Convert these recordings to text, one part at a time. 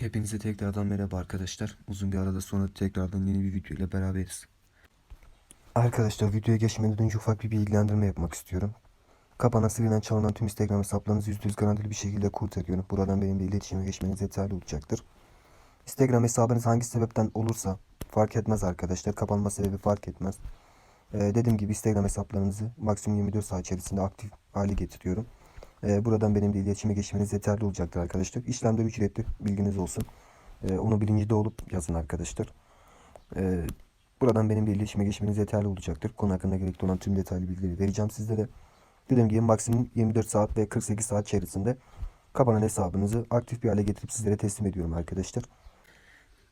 Hepinize tekrardan merhaba arkadaşlar. Uzun bir arada sonra tekrardan yeni bir video ile beraberiz. Arkadaşlar videoya geçmeden önce ufak bir bilgilendirme yapmak istiyorum. Kapanan silinen çalınan tüm Instagram hesaplarınızı %100 garantili bir şekilde kurtarıyorum. Buradan benimle iletişime geçmeniz yeterli olacaktır. Instagram hesabınız hangi sebepten olursa fark etmez arkadaşlar. Kapanma sebebi fark etmez. Ee, dediğim gibi Instagram hesaplarınızı maksimum 24 saat içerisinde aktif hale getiriyorum. Ee, buradan benimle iletişime geçmeniz yeterli olacaktır arkadaşlar. İşlemler ücretli bilginiz olsun. Ee, onu bilincinde olup yazın arkadaşlar. Ee, buradan benimle iletişime geçmeniz yeterli olacaktır. Konu hakkında gerekli olan tüm detaylı bilgileri vereceğim sizlere. Dediğim gibi maksimum 24 saat ve 48 saat içerisinde kapanan hesabınızı aktif bir hale getirip sizlere teslim ediyorum arkadaşlar.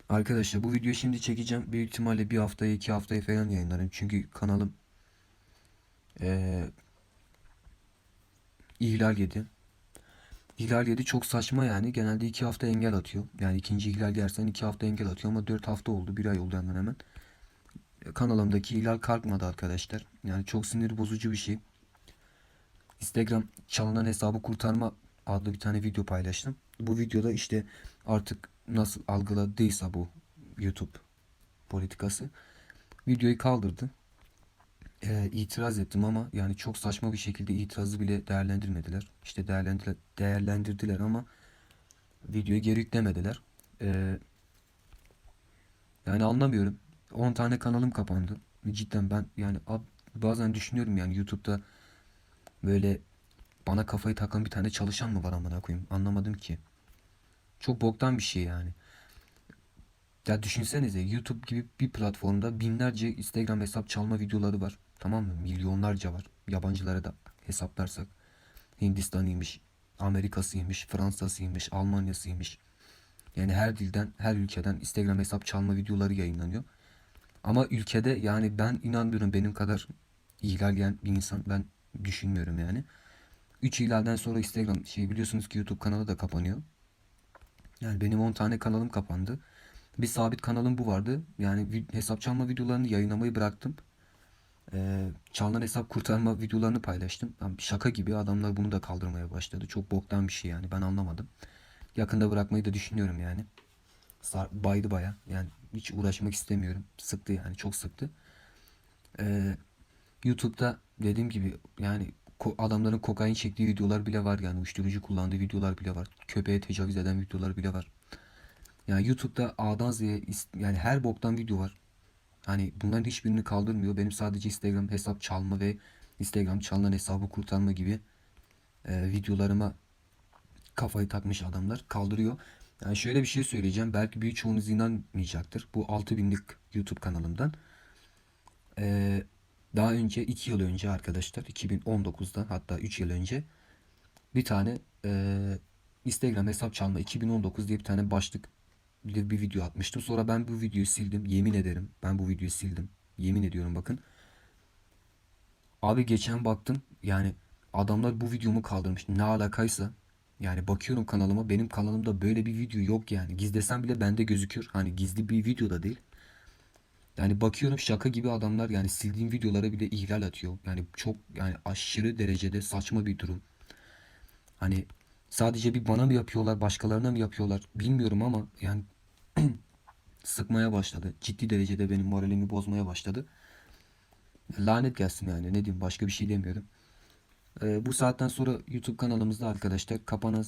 Arkadaşlar bu videoyu şimdi çekeceğim. Büyük ihtimalle bir haftaya iki haftaya falan yayınlarım. Çünkü kanalım eee ihlal yedi. İhlal yedi çok saçma yani. Genelde iki hafta engel atıyor. Yani ikinci ihlal yersen iki hafta engel atıyor ama dört hafta oldu. Bir ay oldu hemen hemen. Kanalımdaki ihlal kalkmadı arkadaşlar. Yani çok sinir bozucu bir şey. Instagram çalınan hesabı kurtarma adlı bir tane video paylaştım. Bu videoda işte artık nasıl algıladıysa bu YouTube politikası videoyu kaldırdı. Ee, itiraz ettim ama yani çok saçma bir şekilde itirazı bile değerlendirmediler. İşte değerlendirdiler, değerlendirdiler ama videoyu geri yüklemediler. Ee, yani anlamıyorum. 10 tane kanalım kapandı. Cidden ben yani bazen düşünüyorum yani YouTube'da böyle bana kafayı takan bir tane çalışan mı var amına koyayım? Anlamadım ki. Çok boktan bir şey yani. Ya düşünsenize YouTube gibi bir platformda binlerce Instagram hesap çalma videoları var. Tamam mı? Milyonlarca var. Yabancılara da hesaplarsak. Hindistan'ıymış, Amerika'sıymış, Fransa'sıymış, Almanya'sıymış. Yani her dilden, her ülkeden Instagram hesap çalma videoları yayınlanıyor. Ama ülkede yani ben inanmıyorum benim kadar ihlal bir insan ben düşünmüyorum yani. 3 ihlalden sonra Instagram şey biliyorsunuz ki YouTube kanalı da kapanıyor. Yani benim 10 tane kanalım kapandı. Bir sabit kanalım bu vardı. Yani hesap çalma videolarını yayınlamayı bıraktım. Ee, çalınan hesap kurtarma videolarını paylaştım. Yani şaka gibi adamlar bunu da kaldırmaya başladı. Çok boktan bir şey yani ben anlamadım. Yakında bırakmayı da düşünüyorum yani. Sar, baydı baya. Yani hiç uğraşmak istemiyorum. Sıktı yani çok sıktı. Ee, YouTube'da dediğim gibi yani adamların kokain çektiği videolar bile var yani uyuşturucu kullandığı videolar bile var. Köpeğe tecavüz eden videolar bile var. Yani YouTube'da A'dan Z'ye yani her boktan video var. Hani bunların hiçbirini kaldırmıyor. Benim sadece Instagram hesap çalma ve Instagram çalınan hesabı kurtarma gibi e, videolarıma kafayı takmış adamlar kaldırıyor. Yani şöyle bir şey söyleyeceğim. Belki birçoğunuz inanmayacaktır. Bu 6000'lik YouTube kanalımdan. Ee, daha önce 2 yıl önce arkadaşlar 2019'da hatta 3 yıl önce bir tane e, Instagram hesap çalma 2019 diye bir tane başlık bir, bir video atmıştım. Sonra ben bu videoyu sildim. Yemin ederim ben bu videoyu sildim. Yemin ediyorum bakın. Abi geçen baktım yani adamlar bu videomu kaldırmış. Ne alakaysa yani bakıyorum kanalıma benim kanalımda böyle bir video yok yani. Gizlesem bile bende gözüküyor. Hani gizli bir video da değil. Yani bakıyorum şaka gibi adamlar yani sildiğim videolara bile ihlal atıyor. Yani çok yani aşırı derecede saçma bir durum. Hani sadece bir bana mı yapıyorlar, başkalarına mı yapıyorlar bilmiyorum ama yani sıkmaya başladı. Ciddi derecede benim moralimi bozmaya başladı. Lanet gelsin yani ne diyeyim başka bir şey demiyorum. Ee, bu saatten sonra YouTube kanalımızda arkadaşlar kapanan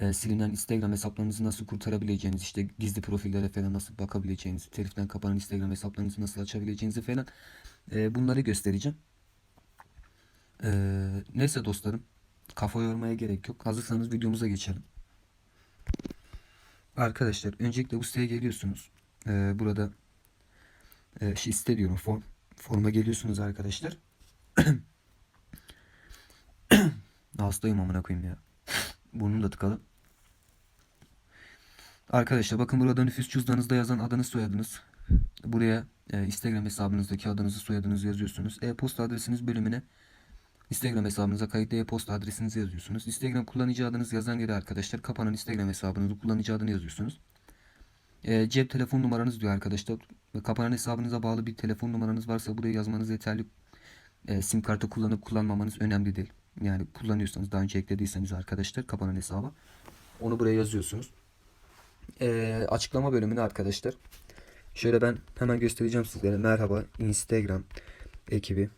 e, silinen Instagram hesaplarınızı nasıl kurtarabileceğiniz, işte gizli profillere falan nasıl bakabileceğiniz, teliften kapanan Instagram hesaplarınızı nasıl açabileceğinizi falan e, bunları göstereceğim. E, neyse dostlarım, kafa yormaya gerek yok. Hazırsanız videomuza geçelim. Arkadaşlar, öncelikle bu siteye geliyorsunuz. E, burada e, şey diyorum, form. Forma geliyorsunuz arkadaşlar. Hastayım amına koyayım ya. Burnum da tıkalı. Arkadaşlar bakın burada nüfus cüzdanınızda yazan adınız soyadınız. Buraya e, Instagram hesabınızdaki adınızı soyadınızı yazıyorsunuz. E-posta adresiniz bölümüne Instagram hesabınıza kayıtlı e-posta adresinizi yazıyorsunuz. Instagram kullanıcı adınız yazan yere arkadaşlar kapanan Instagram hesabınızı kullanıcı adını yazıyorsunuz. E, cep telefon numaranız diyor arkadaşlar. Kapanan hesabınıza bağlı bir telefon numaranız varsa buraya yazmanız yeterli. E, sim kartı kullanıp kullanmamanız önemli değil. Yani kullanıyorsanız daha önce eklediyseniz arkadaşlar kapanan hesaba onu buraya yazıyorsunuz. Ee, açıklama bölümüne arkadaşlar. Şöyle ben hemen göstereceğim sizlere. Merhaba Instagram ekibi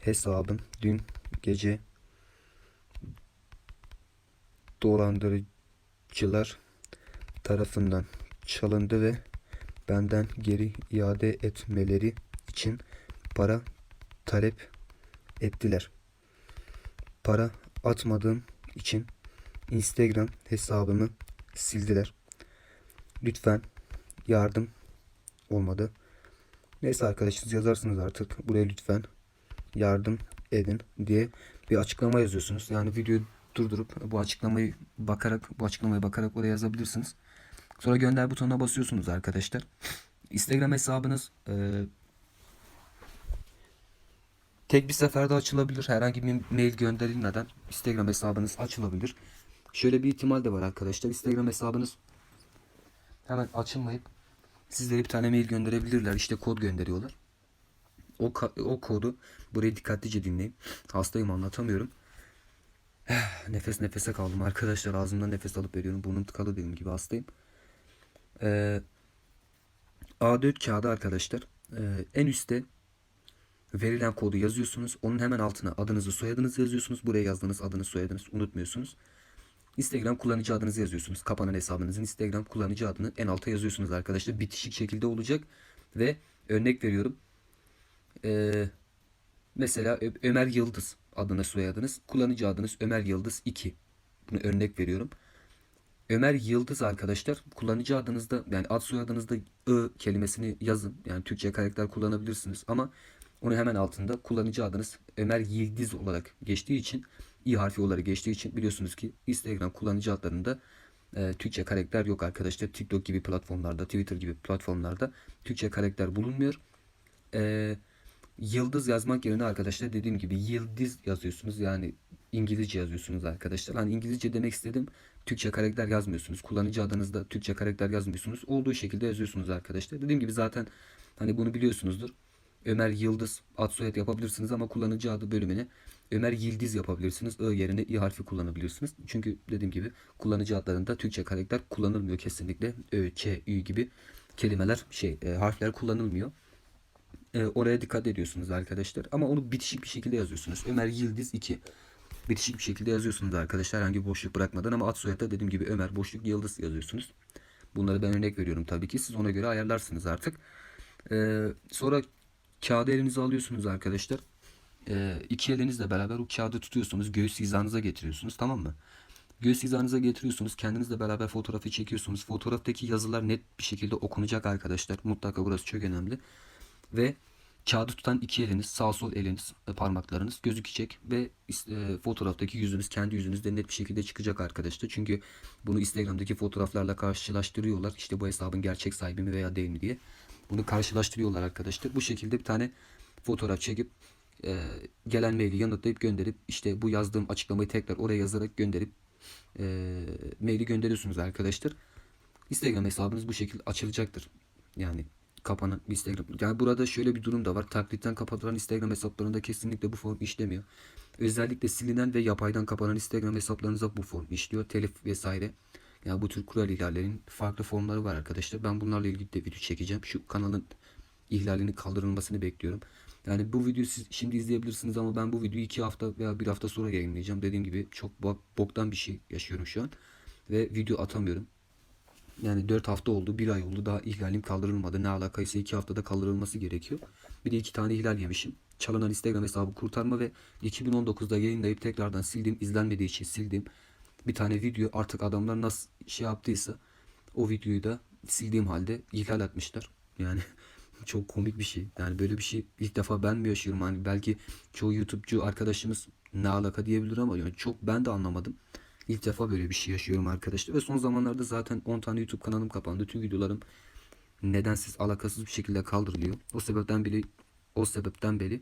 hesabım dün gece dolandırıcılar tarafından çalındı ve benden geri iade etmeleri için para talep ettiler. Para atmadığım için Instagram hesabımı sildiler. Lütfen yardım olmadı. Neyse arkadaşınız yazarsınız artık. Buraya lütfen yardım edin diye bir açıklama yazıyorsunuz. Yani videoyu durdurup bu açıklamayı bakarak bu açıklamaya bakarak oraya yazabilirsiniz. Sonra gönder butonuna basıyorsunuz arkadaşlar. Instagram hesabınız e, tek bir seferde açılabilir. Herhangi bir mail gönderilmeden Instagram hesabınız açılabilir. Şöyle bir ihtimal de var arkadaşlar. Instagram hesabınız hemen açılmayıp sizlere bir tane mail gönderebilirler. İşte kod gönderiyorlar. O, o kodu buraya dikkatlice dinleyin. Hastayım anlatamıyorum. Nefes nefese kaldım arkadaşlar. Ağzımdan nefes alıp veriyorum. Burnum tıkalı dediğim gibi hastayım. Ee, A4 kağıdı arkadaşlar. Ee, en üstte verilen kodu yazıyorsunuz. Onun hemen altına adınızı soyadınızı yazıyorsunuz. Buraya yazdığınız adınız soyadınız unutmuyorsunuz. Instagram kullanıcı adınızı yazıyorsunuz. Kapanan hesabınızın Instagram kullanıcı adını en alta yazıyorsunuz arkadaşlar. Bitişik şekilde olacak. Ve örnek veriyorum. Ee, mesela Ö- Ömer Yıldız adına soyadınız. Kullanıcı adınız Ömer Yıldız 2. Bunu örnek veriyorum. Ömer Yıldız arkadaşlar kullanıcı adınızda yani ad soyadınızda ı kelimesini yazın. Yani Türkçe karakter kullanabilirsiniz ama onu hemen altında kullanıcı adınız Ömer Yıldız olarak geçtiği için i harfi olarak geçtiği için biliyorsunuz ki Instagram kullanıcı adlarında e, Türkçe karakter yok arkadaşlar. TikTok gibi platformlarda, Twitter gibi platformlarda Türkçe karakter bulunmuyor. E, yıldız yazmak yerine arkadaşlar dediğim gibi yıldız yazıyorsunuz. Yani İngilizce yazıyorsunuz arkadaşlar. Hani İngilizce demek istedim. Türkçe karakter yazmıyorsunuz. Kullanıcı adınızda Türkçe karakter yazmıyorsunuz. Olduğu şekilde yazıyorsunuz arkadaşlar. Dediğim gibi zaten hani bunu biliyorsunuzdur. Ömer Yıldız ad soyad yapabilirsiniz ama kullanıcı adı bölümüne Ömer Yıldız yapabilirsiniz. I yerine i harfi kullanabilirsiniz. Çünkü dediğim gibi kullanıcı adlarında Türkçe karakter kullanılmıyor kesinlikle. Ö, Ç, Ü gibi kelimeler şey e, harfler kullanılmıyor. E, oraya dikkat ediyorsunuz arkadaşlar. Ama onu bitişik bir şekilde yazıyorsunuz. Ömer Yıldız 2. Bitişik bir şekilde yazıyorsunuz arkadaşlar. Herhangi bir boşluk bırakmadan ama ad soyadda dediğim gibi Ömer boşluk Yıldız yazıyorsunuz. Bunları ben örnek veriyorum tabii ki. Siz ona göre ayarlarsınız artık. E, sonra kağıdı elinize alıyorsunuz arkadaşlar. E, iki elinizle beraber o kağıdı tutuyorsunuz. Göğüs hizanıza getiriyorsunuz. Tamam mı? Göğüs hizanıza getiriyorsunuz. Kendinizle beraber fotoğrafı çekiyorsunuz. Fotoğraftaki yazılar net bir şekilde okunacak arkadaşlar. Mutlaka burası çok önemli. Ve kağıdı tutan iki eliniz, sağ sol eliniz, e, parmaklarınız gözükecek ve e, fotoğraftaki yüzünüz kendi yüzünüz de net bir şekilde çıkacak arkadaşlar. Çünkü bunu Instagram'daki fotoğraflarla karşılaştırıyorlar. İşte bu hesabın gerçek sahibi mi veya değil mi diye. Bunu karşılaştırıyorlar arkadaşlar. Bu şekilde bir tane fotoğraf çekip e, gelen maili yanıtlayıp gönderip işte bu yazdığım açıklamayı tekrar oraya yazarak gönderip e, maili gönderiyorsunuz arkadaşlar. Instagram hesabınız bu şekilde açılacaktır. Yani kapanan Instagram. Yani burada şöyle bir durum da var. Taklitten kapatılan Instagram hesaplarında kesinlikle bu form işlemiyor. Özellikle silinen ve yapaydan kapanan Instagram hesaplarınıza bu form işliyor. Telif vesaire. Yani bu tür kural ihlallerinin farklı formları var arkadaşlar. Ben bunlarla ilgili de video çekeceğim. Şu kanalın ihlalinin kaldırılmasını bekliyorum. Yani bu videoyu siz şimdi izleyebilirsiniz ama ben bu videoyu iki hafta veya bir hafta sonra yayınlayacağım. Dediğim gibi çok bo- boktan bir şey yaşıyorum şu an. Ve video atamıyorum. Yani 4 hafta oldu, 1 ay oldu daha ihlalim kaldırılmadı. Ne alakaysa 2 haftada kaldırılması gerekiyor. Bir de 2 tane ihlal yemişim. Çalınan Instagram hesabı kurtarma ve 2019'da yayınlayıp tekrardan sildiğim, izlenmediği için sildiğim bir tane video artık adamlar nasıl şey yaptıysa o videoyu da sildiğim halde ihlal etmişler. Yani çok komik bir şey. Yani böyle bir şey ilk defa ben mi yaşıyorum? Hani belki çoğu YouTube'cu arkadaşımız ne alaka diyebilir ama yani çok ben de anlamadım. İlk defa böyle bir şey yaşıyorum arkadaşlar. Ve son zamanlarda zaten 10 tane YouTube kanalım kapandı. Tüm videolarım nedensiz alakasız bir şekilde kaldırılıyor. O sebepten beri o sebepten beri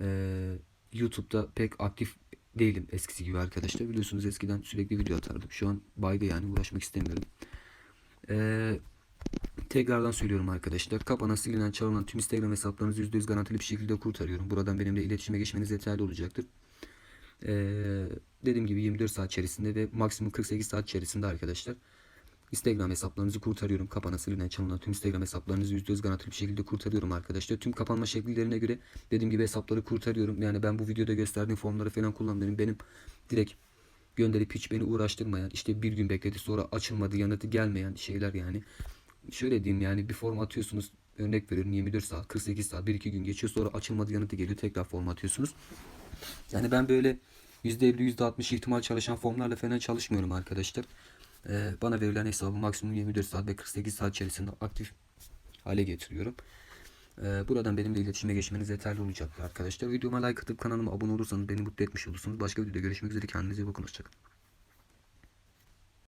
eee, YouTube'da pek aktif değilim eskisi gibi arkadaşlar. Biliyorsunuz eskiden sürekli video atardım. Şu an bayda yani uğraşmak istemiyorum. Eee Tekrardan söylüyorum arkadaşlar. Kapanan, silinen, çalınan tüm Instagram hesaplarınızı %100 garantili bir şekilde kurtarıyorum. Buradan benimle iletişime geçmeniz yeterli olacaktır. Ee, dediğim gibi 24 saat içerisinde ve maksimum 48 saat içerisinde arkadaşlar. Instagram hesaplarınızı kurtarıyorum. Kapanası silinen çalınan tüm Instagram hesaplarınızı %100 garantili bir şekilde kurtarıyorum arkadaşlar. Tüm kapanma şekillerine göre dediğim gibi hesapları kurtarıyorum. Yani ben bu videoda gösterdiğim formları falan kullanmıyorum. Benim direkt gönderip hiç beni uğraştırmayan işte bir gün bekledi sonra açılmadı yanıtı gelmeyen şeyler yani. Şöyle diyeyim yani bir form atıyorsunuz örnek veriyorum 24 saat 48 saat 1-2 gün geçiyor sonra açılmadı yanıtı geliyor tekrar form atıyorsunuz. Yani ben böyle %50 %60 ihtimal çalışan formlarla falan çalışmıyorum arkadaşlar. Ee, bana verilen hesabı maksimum 24 saat ve 48 saat içerisinde aktif hale getiriyorum. Ee, buradan benimle iletişime geçmeniz yeterli olacaktır arkadaşlar. Videoma like atıp kanalıma abone olursanız beni mutlu etmiş olursunuz. Başka videoda görüşmek üzere. Kendinize iyi bakın. Hoşçakalın.